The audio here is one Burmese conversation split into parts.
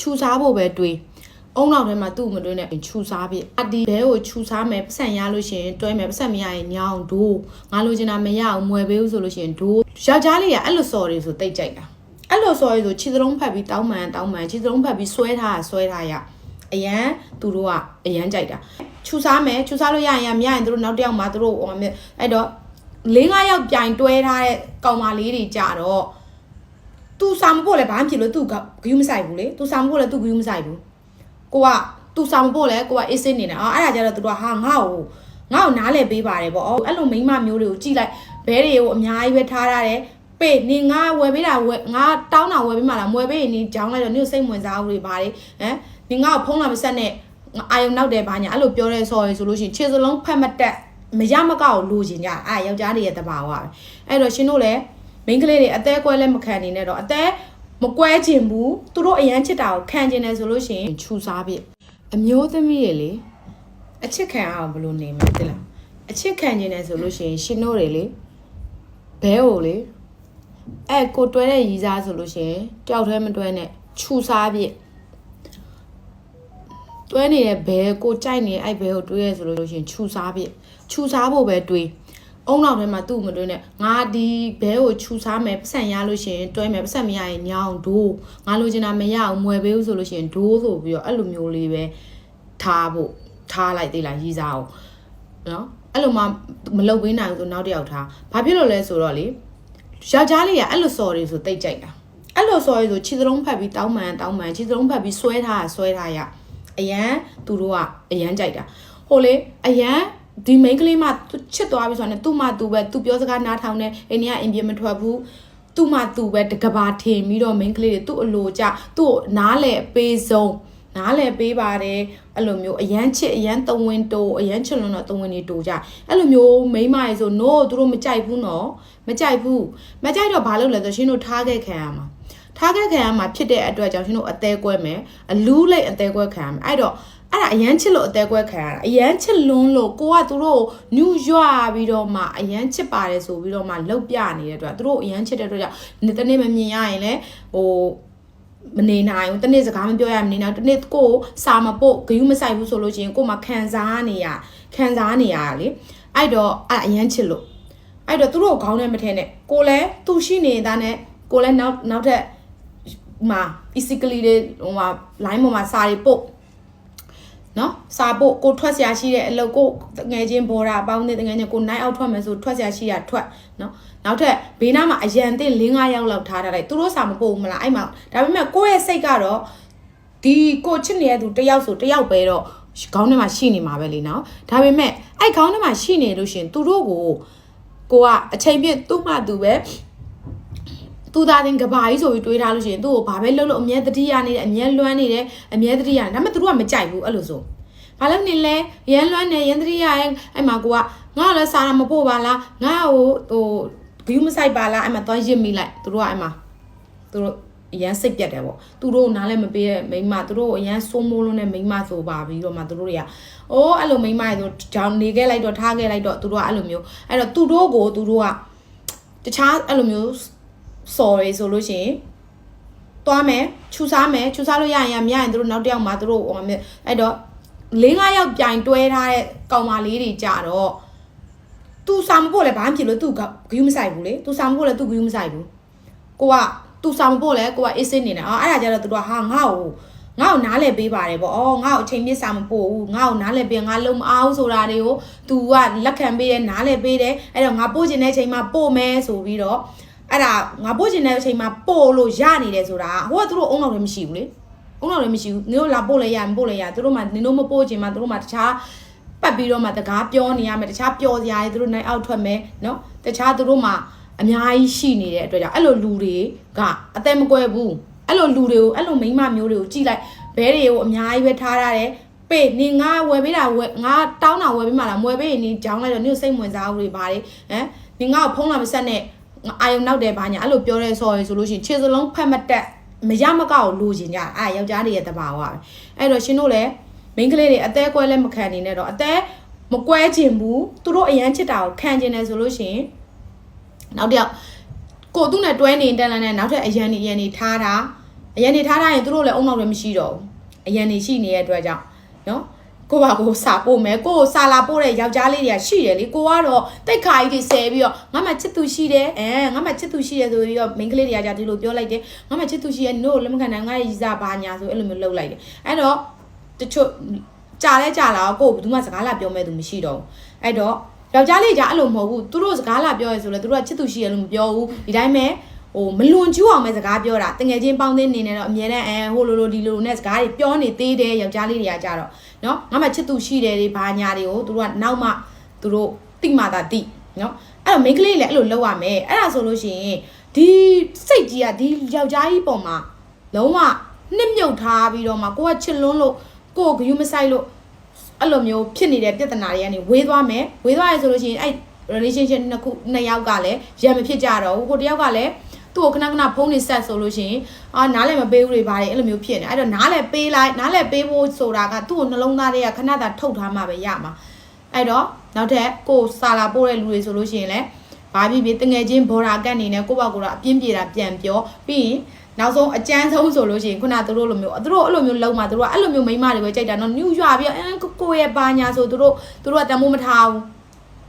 ခြူစားဖို့ပဲတွေးအုံနောက်ထဲမှာသူ့မတွင်းနဲ့ခြူစားပြအဒီဘဲကိုခြူစားမယ်ပတ်စံရလို့ရှိရင်တွဲမယ်ပတ်စံမရရင်ညောင်းဒိုးငါလိုချင်တာမရအောင်မွယ်ပေးဘူးဆိုလို့ရှိရင်ဒိုးယောက်ျားလေးကအဲ့လိုစော်တွေဆိုတိတ်ကြိုက်တာအဲ့လိုစော်တွေဆိုခြေသလုံးဖက်ပြီးတောင်းမှန်တောင်းမှန်ခြေသလုံးဖက်ပြီးဆွဲထားတာဆွဲထားရအရန်သူတို့ကအရန်ကြိုက်တာခြူစားမယ်ခြူစားလို့ရရင်မရရင်သူတို့နောက်တစ်ယောက်မှသူတို့ဟိုအဲ့တော့၄၅ယောက်ပြိုင်တွဲထားတဲ့ကောင်မလေးတွေကြတော့ तू စာမပို့လဲဘာမှဖြစ်လို့ तू ကဂယူးမဆိုင်ဘူးလေ तू စာမပို့လဲ तू ဂယူးမဆိုင်ဘူးကိုက तू စာမပို့လဲကိုကအေးစစ်နေတယ်အော်အဲ့ဒါကြတော့ तू ကဟာငါ့ကိုငါ့ကိုနားလဲပေးပါတယ်ပေါ့အော်အဲ့လိုမိန်းမမျိုးတွေကိုကြည့်လိုက်ဘဲတွေကိုအများကြီးပဲထားရတယ်ပေးနေငါဝယ်ပေးတာဝယ်ငါတောင်းတာဝယ်ပေးမှလားမဝယ်ပေးရင်နေကြောင်းလိုက်တော့နေစိတ်ဝင်စားဘူးတွေပါတယ်ဟမ်နေငါ့ကိုဖုန်းလာမဆက်နဲ့အာယုံနောက်တယ်ဘာညာအဲ့လိုပြောရဲဆော်ရယ်ဆိုလို့ရှိရင်ခြေစလုံးဖက်မတက်မရမကောက်လိုချင်ကြအဲ့ယောက်ျားတွေရဲ့တဘာဝပဲအဲ့တော့ရှင်တို့လည်း မိန်းကလေးတွေအသေးကွဲလည်းမခံနေနဲ့တော့အသေးမကွဲချင်ဘူးသူတို့အရန်ချစ်တာကိုခံချင်တယ်ဆိုလို့ရှိရင်ခြူစားပြအမျိုးသမီးတွေလေအချစ်ခံအောင်ဘယ်လိုနေမလဲတိလားအချစ်ခံချင်တယ်ဆိုလို့ရှိရင်ရှင်တို့တွေလေဘဲကိုလေအဲ့ကိုတွဲတဲ့ရီစားဆိုလို့ရှိရင်တယောက်တည်းမတွဲနဲ့ခြူစားပြတွဲနေတဲ့ဘဲကိုကြိုက်နေအဲ့ဘဲကိုတွဲရဲဆိုလို့ရှိရင်ခြူစားပြခြူစားဖို့ပဲတွေး အုံနောက်ထဲမှာသူ့မတွင်းနဲ့ငါဒီဘဲကိုခြူစားမယ်ပတ်စံရလို့ရှိရင်တွဲမယ်ပတ်စံမရရင်ညောင်းဒိုးငါလိုချင်တာမရအောင်မွယ်ပေးဘူးဆိုလို့ရှိရင်ဒိုးဆိုပြီးတော့အဲ့လိုမျိုးလေးပဲထားဖို့ထားလိုက်သေးလားရီစားအောင်နော်အဲ့လိုမှမလုပ်ပေးနိုင်ဘူးဆိုနောက်တစ်ယောက်ထားဘာဖြစ်လို့လဲဆိုတော့လေယောက်ျားလေးကအဲ့လိုစော်တွေဆိုတိတ်ကြိုက်တာအဲ့လိုစော်တွေဆိုခြေသလုံးဖက်ပြီးတောင်းမှန်တောင်းမှန်ခြေသလုံးဖက်ပြီးဆွဲထားတာဆွဲထားရအရန်သူတို့ကအရန်ကြိုက်တာဟိုလေအရန် ဒီမိန်းကလေးမှသူချစ်သွားပြီဆိုတော့ ने သူ့မှသူပဲသူပြောစကားနားထောင်နေအိန္ဒိယအိမ်ပြေမထွက်ဘူးသူ့မှသူပဲတကဘာထင်ပြီးတော့မိန်းကလေးတွေသူ့အလိုကြသူ့ကိုနားလေအပေးဆုံးနားလေပေးပါတယ်အဲ့လိုမျိုးအရန်ချစ်အရန်တဝင်းတိုးအရန်ချစ်လွန်းတော့တဝင်းနေတိုးကြအဲ့လိုမျိုးမိန်းမရေဆို no သူတို့မကြိုက်ဘူးနော်မကြိုက်ဘူးမကြိုက်တော့ဘာလုပ်လဲဆိုရှင်တို့ထားခဲ့ခံရမှာထားခဲ့ခံရမှာဖြစ်တဲ့အတွက်ကြောင့်ရှင်တို့အသေးကွဲမယ်အလူးလိုက်အသေးကွဲခံရမှာအဲ့တော့ အဲ့ဒါအရန်ချစ်လို့အသေးကွဲခံရတာအရန်ချစ်လွန်းလို့ကိုကသူတို့ညူရွပြီးတော့မှအရန်ချစ်ပါတယ်ဆိုပြီးတော့မှလှုပ်ပြနေတဲ့အတွက်သူတို့အရန်ချစ်တဲ့အတွက်ကြောင့်နေ့တစ်နေ့မမြင်ရရင်လည်းဟိုမနေနိုင်ဘူးတနေ့စကားမပြောရမနေနိုင်ဘူးတနေ့ကိုစာမပို့ဂယုမဆိုင်ဘူးဆိုလို့ချင်းကိုမှခံစားနေရခံစားနေရတာလေအဲ့တော့အဲ့အရန်ချစ်လို့အဲ့တော့သူတို့ခေါင်းထဲမထည့်နဲ့ကိုလည်းသူရှိနေတာနဲ့ကိုလည်းနောက်နောက်ထပ်ဟိုမှာ physically တွေဟိုမှာ line ပေါ်မှာစာတွေပို့ နော်စာဖို့ကိုထွက်ဆရာရှိတဲ့အလုပ်ကိုငယ်ချင်းဘော်တာအပေါင်းနဲ့တငယ်ချင်းကိုနိုင်အောက်ထွက်မယ်ဆိုထွက်ဆရာရှိတာထွက်နော်နောက်ထပ်ဘေးနားမှာအရန်တင်၄၅ယောက်လောက်ထားထားလိုက်သူတို့စာမပို့ဘူးမလားအဲ့မှာဒါပေမဲ့ကိုယ့်ရဲ့စိတ်ကတော့ဒီကိုချစ်နေတဲ့သူတယောက်ဆိုတယောက်ပဲတော့ခေါင်းထဲမှာရှိနေမှာပဲလေနော်ဒါပေမဲ့အဲ့ခေါင်းထဲမှာရှိနေလို့ရှရင်သူတို့ကိုကိုကအချိန်ပြည့်သူ့မှသူပဲ သူသားတင်ကဘာကြီးဆိုပြီးတွေးထားလို့ရှိရင်သူ့ကိုဘာပဲလုပ်လို့အမြဲတတိယနေတယ်အမြဲလွမ်းနေတယ်အမြဲတတိယနေဒါပေမဲ့သူတို့ကမကြိုက်ဘူးအဲ့လိုဆိုဘာလို့နေလဲရန်လွမ်းနေရန်တတိယရဲ့အဲ့မှာကိုကငါ့ကိုလည်းစာရမပို့ပါလားငါ့ကိုဟိုဂယူးမဆိုင်ပါလားအဲ့မှာသွားရစ်မိလိုက်သူတို့ကအဲ့မှာသူတို့အရန်စိတ်ပြတ်တယ်ပေါ့သူတို့နားလည်းမပေးတဲ့မိန်းမသူတို့အရန်စိုးမိုးလုံးတဲ့မိန်းမဆိုပါပြီးတော့မှသူတို့တွေကအိုးအဲ့လိုမိန်းမတွေဆိုကြောင်နေခဲ့လိုက်တော့ထားခဲ့လိုက်တော့သူတို့ကအဲ့လိုမျိုးအဲ့တော့သူတို့ကိုသူတို့ကတခြားအဲ့လိုမျိုး စော်တွေဆိုလို့ရှိရင်သွားမယ်ခြူစားမယ်ခြူစားလို့ရရင်မရရင်တို့နောက်တစ်ယောက်မှာတို့ဟိုမှာအဲ့တော့၄၅ယောက်ပြိုင်တွဲထားတဲ့ကောင်မလေးတွေကြတော့သူစာမဖို့လဲဘာမှဖြစ်လို့သူကဂယူးမဆိုင်ဘူးလေသူစာမဖို့လဲသူဂယူးမဆိုင်ဘူးကိုကသူစာမဖို့လဲကိုကအေးစစ်နေတယ်အော်အဲ့ဒါကြတော့သူတို့ဟာငါ့ကိုငါ့ကိုနားလဲပေးပါတယ်ပေါ့။အော်ငါ့ကိုအချိန်ပြစ်စာမပို့ဘူး။ငါ့ကိုနားလဲပေးငါလုံမအောင်ဆိုတာတွေကို तू ကလက်ခံပေးတယ်နားလဲပေးတယ်။အဲ့တော့ငါပို့ချင်တဲ့အချိန်မှာပို့မယ်ဆိုပြီးတော့ အဲ့ဒါငါပို့ချင်တဲ့အချိန်မှာပို့လို့ရနေတယ်ဆိုတာဟိုကသူတို့အုံနောက်လည်းမရှိဘူးလေအုံနောက်လည်းမရှိဘူးနင်တို့လာပို့လဲရမပို့လဲရသူတို့မှနင်တို့မပို့ချင်မှသူတို့မှတခြားပတ်ပြီးတော့မှတကားပြောနေရမယ်တခြားပျော်စရာတွေသူတို့နိုင်အောက်ထွက်မယ်နော်တခြားသူတို့မှအများကြီးရှိနေတဲ့အတွက်ကြောင့်အဲ့လိုလူတွေကအသက်မကွဲဘူးအဲ့လိုလူတွေကိုအဲ့လိုမိန်းမမျိုးတွေကိုကြည့်လိုက်ဘဲတွေကိုအများကြီးပဲထားရတယ်ပေးနေငါဝယ်ပေးတာဝယ်ငါတောင်းတာဝယ်ပေးမှလားမဝယ်ပေးရင်နေကြောင်းလိုက်တော့နေစိတ်ဝင်စားဘူးတွေပါတယ်ဟမ်နေငါ့ကိုဖုန်းလာမဆက်နဲ့ အာယုံနောက်တယ်ဘာညာအဲ့လိုပြောရဲဆော်ရဲဆိုလို့ရှိရင်ခြေစလုံးဖက်မတက်မရမကောက်လိုချင်ကြအဲ့ယောက်ျားတွေရဲ့တဘာဝပဲအဲ့တော့ရှင်တို့လည်းမိန်းကလေးတွေအသေးကွဲလည်းမခံနေနဲ့တော့အသေးမကွဲချင်ဘူးသူတို့အရန်ချစ်တာကိုခံချင်တယ်ဆိုလို့ရှိရင်နောက်တစ်ယောက်ကိုသူ့နဲ့တွဲနေတက်လန်းနဲ့နောက်ထပ်အရန်နေအရန်နေထားတာအရင်နေထားထားရင်သူတို့လည်းအုံနောက်လည်းမရှိတော့ဘူးအရင်နေရှိနေတဲ့အတွက်ကြောင့်နော် ကိုပါကိုစာပို့မယ်ကိုကိုစာလာပို့တဲ့ယောက်ျားလေးတွေကရှိတယ်လေကိုကတော့တိတ်ခါကြီးတွေဆဲပြီးတော့ငါမှချစ်သူရှိတယ်အဲငါမှချစ်သူရှိတယ်ဆိုပြီးတော့မိန်းကလေးတွေကじゃဒီလိုပြောလိုက်တယ်ငါမှချစ်သူရှိရဲ့နို့လက်မခံနိုင်ငါရည်စားဘာညာဆိုအဲ့လိုမျိုးလှုပ်လိုက်တယ်အဲ့တော့တချို့ကြာလဲကြာလာကိုဘယ်သူမှစကားလာပြောမဲ့သူမရှိတော့ဘူးအဲ့တော့ယောက်ျားလေးကအဲ့လိုမဟုတ်ဘူးသူတို့စကားလာပြောရဲဆိုလဲသူတို့ကချစ်သူရှိရလို့မပြောဘူးဒီတိုင်းပဲ ဟိုမလွန်ကျူးအောင်ပဲစကားပြောတာတငယ်ချင်းပေါင်းသင်းနေနေတော့အမြဲတမ်းအဲဟိုလိုလိုဒီလိုလိုနဲ့စကားတွေပြောနေသေးတယ်ယောက်ျားလေးတွေကကြတော့နော်ငါမှချစ်သူရှိတယ်တွေဘာညာတွေကိုသူတို့ကနောက်မှသူတို့တိမှသာတိနော်အဲ့တော့မိန်းကလေးလည်းအဲ့လိုလုပ်ရမယ်အဲ့ဒါဆိုလို့ရှိရင်ဒီစိတ်ကြီးကဒီယောက်ျားကြီးပုံမှာလုံးဝနှစ်မြုပ်ထားပြီးတော့မှကိုကချစ်လွန်းလို့ကိုကိုဂယုမဆိုင်လို့အဲ့လိုမျိုးဖြစ်နေတဲ့ပြဿနာတွေကနေဝေးသွားမယ်ဝေးသွားရဆိုလို့ရှိရင်အဲ့ relationship နှစ်ခုနှစ်ယောက်ကလည်းရံမဖြစ်ကြတော့ဘူးကိုတစ်ယောက်ကလည်း သူ့ကိုခဏခဏဖုန်းနေဆက်ဆိုလို့ရှိရင်အာနားလည်းမပေးဘူးတွေပါတယ်အဲ့လိုမျိုးဖြစ်နေအဲ့တော့နားလည်းပေးလိုက်နားလည်းပေးဖို့ဆိုတာကသူ့ကိုနှလုံးသားထဲကခဏသာထုတ်ထားမှပဲရမှာအဲ့တော့နောက်ထပ်ကိုစာလာပို့တဲ့လူတွေဆိုလို့ရှိရင်လည်းဘာဖြစ်ဖြစ်တငယ်ချင်းဘော်ရာကတ်နေနဲ့ကိုယ့်ဘောက်ကိုယ်တော့အပြင်းပြေတာပြန်ပြောပြီးရင်နောက်ဆုံးအကျန်းဆုံးဆိုလို့ရှိရင်ခုနကသူတို့လိုမျိုးသူတို့အဲ့လိုမျိုးလုံးမှာသူတို့ကအဲ့လိုမျိုးမိန်းမတွေပဲကြိုက်တာနော်ညှူရွပြီးတော့အဲကိုကိုရဲ့ဘာညာဆိုသူတို့သူတို့ကတမိုးမထားဘူး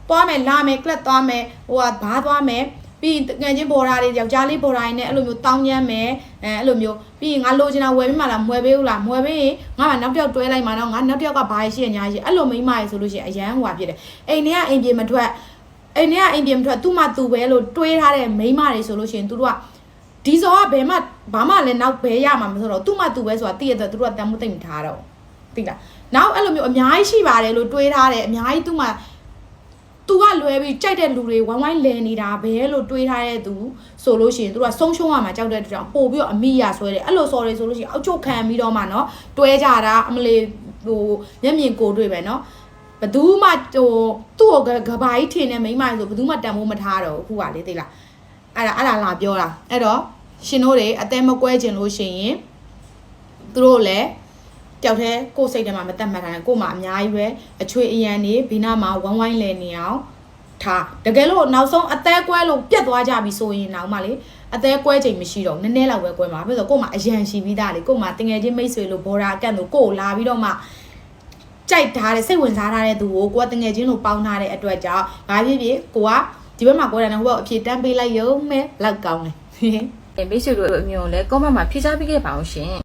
သွားမယ်လာမယ်ကလပ်သွားမယ်ဟိုကဘားသွားမယ် ပြီးရင်ငယ်ချင်းဘော်ရာတွေယောက်ျားလေးဘော်ရာတွေနဲ့အဲ့လိုမျိုးတောင်းညမ်းမယ်အဲအဲ့လိုမျိုးပြီးရင်ငါလိုချင်တာဝယ်ပေးမှလားမဝယ်ပေးဘူးလားမဝယ်ပေးရင်ငါကနောက်တစ်ယောက်တွဲလိုက်မှတော့ငါနောက်တစ်ယောက်ကဘာရှိရညာရှိအဲ့လိုမိန်းမရေဆိုလို့ရှိရင်အရန်ဟွာဖြစ်တယ်အိမ်ထဲကအိမ်ပြင်မထွက်အိမ်ထဲကအိမ်ပြင်မထွက်သူ့မှသူပဲလို့တွေးထားတဲ့မိန်းမတွေဆိုလို့ရှိရင်သူတို့ကဒီစောကဘယ်မှဘာမှလည်းနောက်ဘဲရမှာမဆိုတော့သူ့မှသူပဲဆိုတာသိရတဲ့သူတို့ကတန်မှုသိမ့်မထားတော့သိလားနောက်အဲ့လိုမျိုးအများကြီးရှိပါတယ်လို့တွေးထားတယ်အများကြီးသူ့မှ သူကလွဲပြီးကြိုက်တဲ့လူတွေဝိုင်းဝိုင်းလဲနေတာပဲလို့တွေးထားတဲ့သူဆိုလို့ရှိရင်သူကဆုံးရှုံးရမှာကြောက်တဲ့တောင်ပို့ပြီးတော့အမိရဆွဲတယ်အဲ့လို sorry ဆိုလို့ရှိရင်အောက်ချုပ်ခံပြီးတော့မှနော်တွဲကြတာအမလီဟိုမျက်မြင်ကိုတွေ့ပဲနော်ဘသူမှဟိုသူ့ကိုကဘာကြီးထင်နေမိမဆိုဘသူမှတန်ဖိုးမထားတော့ဘူးကလေသိလားအဲ့ဒါအဲ့ဒါလာပြောတာအဲ့တော့ရှင်တို့တွေအသက်မကွဲခြင်းလို့ရှိရင်သူတို့လည်း တယောက်တည်းကိုယ်စိတ်ထဲမှာမတက်မှတ်ထားတယ်ကိုယ်မှာအများကြီးပဲအချွေအရန်နေဘီနာမှာဝမ်းဝိုင်းလဲနေအောင်ထားတကယ်လို့နောက်ဆုံးအသေးကွဲလို့ပြတ်သွားကြပြီဆိုရင်တော့မှလေအသေးကွဲချိန်မရှိတော့ဘူးနည်းနည်းလောက်ပဲကွဲမှာဘာဖြစ်လို့ကိုယ်မှာအရန်ရှိပြီးသားလေကိုယ်မှာတငယ်ချင်းမိတ်ဆွေလို့ဘော်ဒါကန့်လို့ကိုယ်လာပြီးတော့မှကြိုက်ထားတဲ့စိတ်ဝင်စားထားတဲ့သူကိုကိုကတငယ်ချင်းလို့ပေါင်းထားတဲ့အတွက်ကြောင့်ဘာဖြစ်ဖြစ်ကိုကဒီဘက်မှာကွဲတယ်နော်ဟိုဘက်အဖြေတန်းပေးလိုက်ရုံပဲလောက်ကောင်းတယ်မိတ်ဆွေတို့အမျိုးလည်း comment မှာဖြေချပေးခဲ့ပါအောင်ရှင်